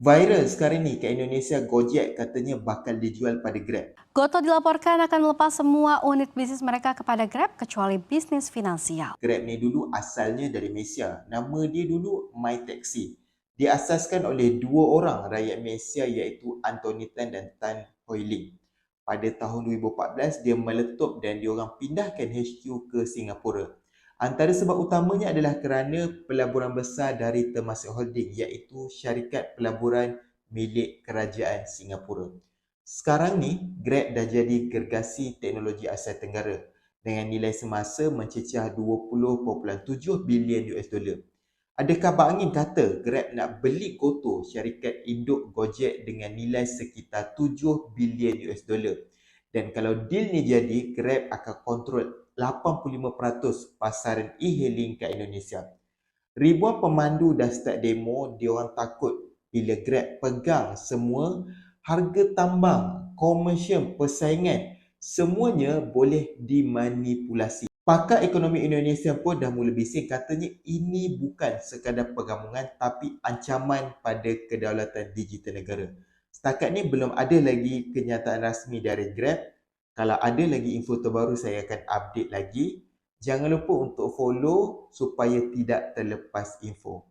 Viral sekarang ni kat Indonesia Gojek katanya bakal dijual pada Grab. Goto dilaporkan akan melepas semua unit bisnis mereka kepada Grab kecuali bisnis finansial. Grab ni dulu asalnya dari Malaysia. Nama dia dulu My Taxi. Diasaskan oleh dua orang rakyat Malaysia iaitu Anthony Tan dan Tan Hoi Ling. Pada tahun 2014 dia meletup dan diorang pindahkan HQ ke Singapura. Antara sebab utamanya adalah kerana pelaburan besar dari Temasek Holding iaitu syarikat pelaburan milik kerajaan Singapura. Sekarang ni, Grab dah jadi gergasi teknologi Asia Tenggara dengan nilai semasa mencecah 20.7 bilion US dollar. Ada kabar angin kata Grab nak beli Goto, syarikat induk Gojek dengan nilai sekitar 7 bilion US dollar. Dan kalau deal ni jadi, Grab akan kontrol 85% pasaran e-hailing kat Indonesia. Ribuan pemandu dah start demo, diorang takut bila Grab pegang semua harga tambang, komersial, persaingan, semuanya boleh dimanipulasi. Pakar ekonomi Indonesia pun dah mula bising katanya ini bukan sekadar pergabungan tapi ancaman pada kedaulatan digital negara. Setakat ni belum ada lagi kenyataan rasmi dari Grab kalau ada lagi info terbaru saya akan update lagi. Jangan lupa untuk follow supaya tidak terlepas info.